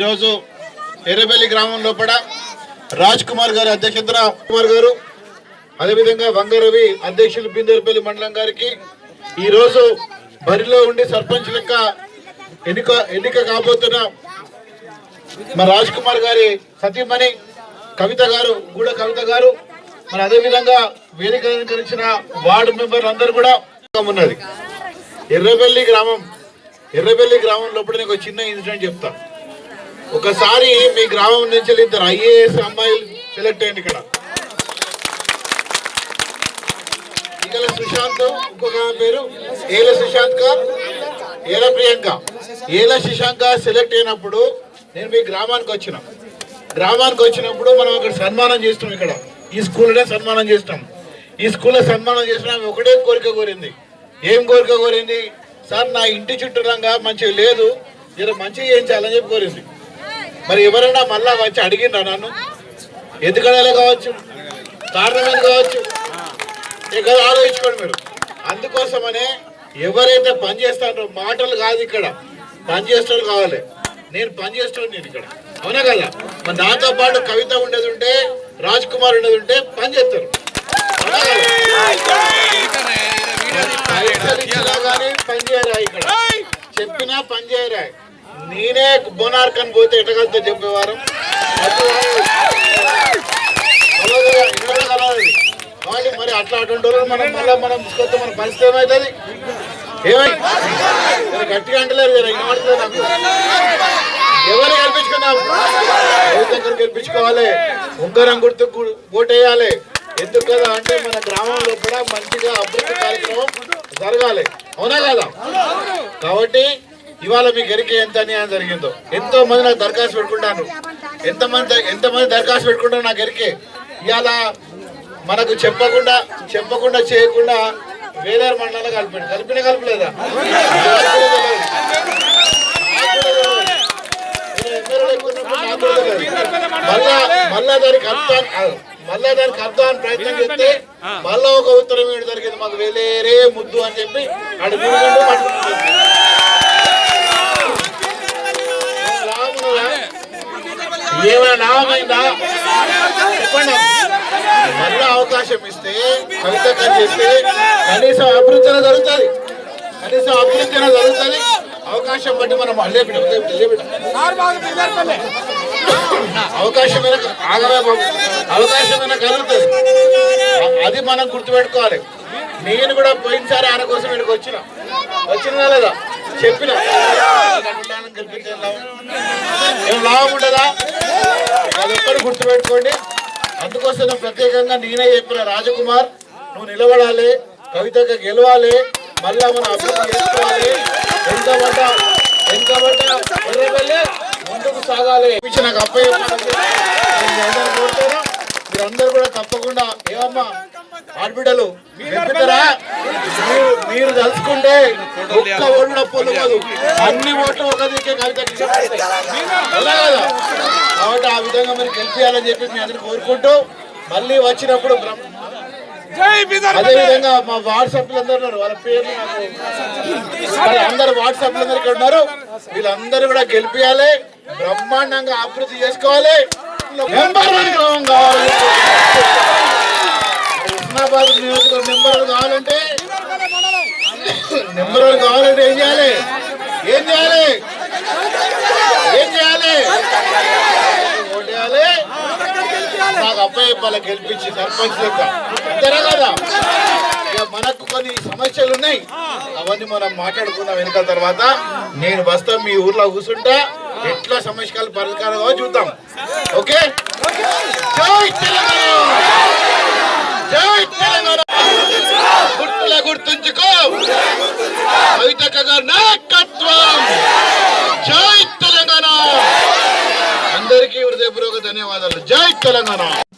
ఈరోజు ఎర్రబెల్లి గ్రామం లోపల రాజ్ కుమార్ గారి అధ్యక్షతన కుమార్ గారు అదేవిధంగా వంగరవి అధ్యక్షులు బిందర్పల్లి మండలం గారికి ఈరోజు బరిలో ఉండి సర్పంచ్ లెక్క ఎన్నిక ఎన్నిక కాబోతున్న మా రాజ్ కుమార్ గారి సతీమణి కవిత గారు గూడ కవిత గారు మరి అదేవిధంగా వేదిక అలంకరించిన వార్డు మెంబర్లు అందరూ కూడా ఉన్నది. ఎర్రబెల్లి గ్రామం ఎర్రబెల్లి గ్రామం లోపల నేను ఒక చిన్న ఇన్సిడెంట్ చెప్తా. ఒకసారి మీ గ్రామం నుంచి ఇద్దరు ఐఏఎస్ అమ్మాయిలు సెలెక్ట్ అయింది ఇక్కడ. ఇక్కడ సుశాంత్ ఇంకొక పేరు ఏల సుశాంత్ ఏల ప్రియాంక. ఏల శశాంక సెలెక్ట్ అయినప్పుడు నేను మీ గ్రామానికి వచ్చిన. గ్రామానికి వచ్చినప్పుడు మనం అక్కడ సన్మానం చేస్తున్నాం ఇక్కడ. ఈ స్కూల్లోనే సన్మానం చేస్తాం. ఈ స్కూల్లో సన్మానం చేసిన ఒకటే కోరిక కోరింది. ఏం కోరిక కోరింది? సార్ నా ఇంటి చుట్టూ రంగా మంచిగా లేదు. జర మంచిగా చేయించాలని చెప్పి కోరింది. మరి ఎవరైనా మళ్ళా వచ్చి అడిగిండ్రా నన్ను? ఎందుకు అడగలే కావచ్చు? కారణం ఏది కావచ్చు? ఇక్కడ ఆలోచించుకోండి మీరు. అందుకోసమనే ఎవరైతే పని చేస్తారో మాటలు కాదు ఇక్కడ. పని చేసేవాళ్ళు కావాలి. నేను పని చేస్తాను నేను ఇక్కడ. అవునా కదా? మరి నాతో పాటు కవిత ఉండేది ఉంటే రాజ్ కుమార్ ఉండేది ఉంటే పని చేస్తారు. పైసలు ఇచ్చినా కానీ పని చేయరా ఇక్కడ? చెప్పినా పని చేయరా? నేనే బోనార్కని పోతే ఎటగలుగుతా చెప్పేవారు? కాబట్టి మరి అట్లా అటువంటి వాళ్ళు మనం మళ్ళీ మనం తీసుకొస్తే మన పరిస్థితి ఏమవుతుంది ఏమై? గట్టిగా అంటలేరు కదా వినబడుతుంది నాకు. ఎవరు గెలిపించుకుందాం? దగ్గర గెలిపించుకోవాలి? ఉంగరం గుర్తు ఓటేయాలి ఎందుకు కదా అంటే మన గ్రామంలో కూడా మంచిగా అభివృద్ధి కార్యక్రమం జరగాలి. అవునా కదా? కాబట్టి ఇవాళ మీకు ఎరికే ఎంత అన్యాయం జరిగిందో? ఎంతో మంది నాకు దరఖాస్తు పెట్టుకుంటాను ఎంతమంది ఎంతమంది దరఖాస్తు పెట్టుకుంటారు నాకు ఎరికే ఇవాళ మనకు చెప్పకుండా చెప్పకుండా చేయకుండా వేలేరు మండలంలో కలిపి కలిపిన కలపలేదా? మళ్ళా మళ్ళా దానికి అర్థం మళ్ళా దానికి అర్థం ప్రయత్నం చేస్తే మళ్ళా ఒక ఉత్తరం ఏడు జరిగింది. మాకు వేలేరే ముద్దు అని చెప్పి అటు పట్టుకుంటుంది ఏమైనా లాభమైందా? మళ్ళా అవకాశం ఇస్తే కవిత చేస్తే కనీసం అభివృద్ధి జరుగుతుంది. కనీసం అభివృద్ధి జరుగుతుంది. అవకాశం బట్టి మనం మళ్ళీ అవకాశం అల్లే ఆగమే అవకాశం అవకాశమైన కలుగుతుంది. అది మనం గుర్తుపెట్టుకోవాలి. నేను కూడా పోయినసారి ఆయన కోసం ఇక్కడికి వచ్చిన. వచ్చినా లేదా? చెప్పిన. గెలిపించే లాభం. లాభం ఉండదా? అది ఒక్కటి గుర్తుపెట్టుకోండి. అందుకోసం ప్రత్యేకంగా నేనే చెప్పిన రాజకుమార్ నువ్వు నిలబడాలి కవితగా గెలవాలి మళ్ళా మనం అభివృద్ధి చేసుకోవాలి. ఎంత పడ్డ ఎంత పడ్డ ముందుకు సాగాలి. నాకు అప్ప మీరందరూ కూడా తప్పకుండా ఏమమ్మా ఆడబిడ్డలు మీరు మీరు తలుచుకుంటే ఒక్క ఓడిన పొలవదు అన్ని ఓట్లు ఒక దిక్కే కాబట్టి ఆ విధంగా మీరు గెలిపించాలని చెప్పి మీ అందరిని కోరుకుంటూ మళ్ళీ వచ్చినప్పుడు బ్రహ్మ అదే విధంగా మా వాట్సాప్ అందరూ ఉన్నారు. వాళ్ళ పేర్లు నాకు అందరు వాట్సాప్ అందరు ఇక్కడ ఉన్నారు. వీళ్ళందరూ కూడా గెలిపియాలి. బ్రహ్మాండంగా అభివృద్ధి చేసుకోవాలి. నెంబర్ కావాలంటే ఏం చేయాలి? ఏం చేయాలి? ఏం చేయాలి? ఓటేయాలి. నాకు అబ్బాయి వాళ్ళకి గెలిపించి సర్పంచ్ లెక్క. అంతేనా కదా? ఇక మనకు కొన్ని సమస్యలు ఉన్నాయి. అవన్నీ మనం మాట్లాడుకున్న వెనుక తర్వాత. నేను వస్తా మీ ఊర్లో కూర్చుంటా. ఎట్లా సమస్యలు పరిష్కారం చూద్దాం. ఓకే? జై తెలంగాణ జై తెలంగాణ గుర్తుల గుర్తుంచుకో. కవితక్క నాయకత్వం. జై తెలంగాణ. అందరికీ హృదయపూర్వక ధన్యవాదాలు. జై తెలంగాణ.